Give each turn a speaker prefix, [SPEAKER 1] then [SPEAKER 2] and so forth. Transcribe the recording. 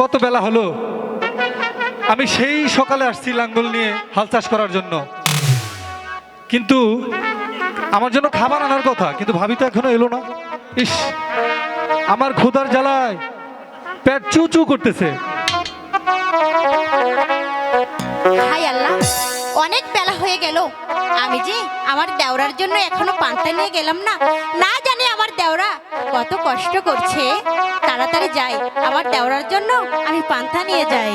[SPEAKER 1] কত বেলা হলো? আমি সেই সকালে আসছি লাঙ্গল নিয়ে হাল চাষ করার জন্য। কিন্তু আমার জন্য খাবার আনার কথা, কিন্তু ভাবি তো এখনও এলো না। ইস, আমার ক্ষুধার জ্বালায় পেট চু চু করতেছে।
[SPEAKER 2] অনেক বেলা হয়ে গেল। আমি যে আমার দেওরার জন্য এখনও পান্তা নিয়ে গেলাম না না জানি কত কষ্ট করছে। তাড়াতাড়ি যাই আমার দেওয়ার জন্য আমি পান্থা নিয়ে যাই।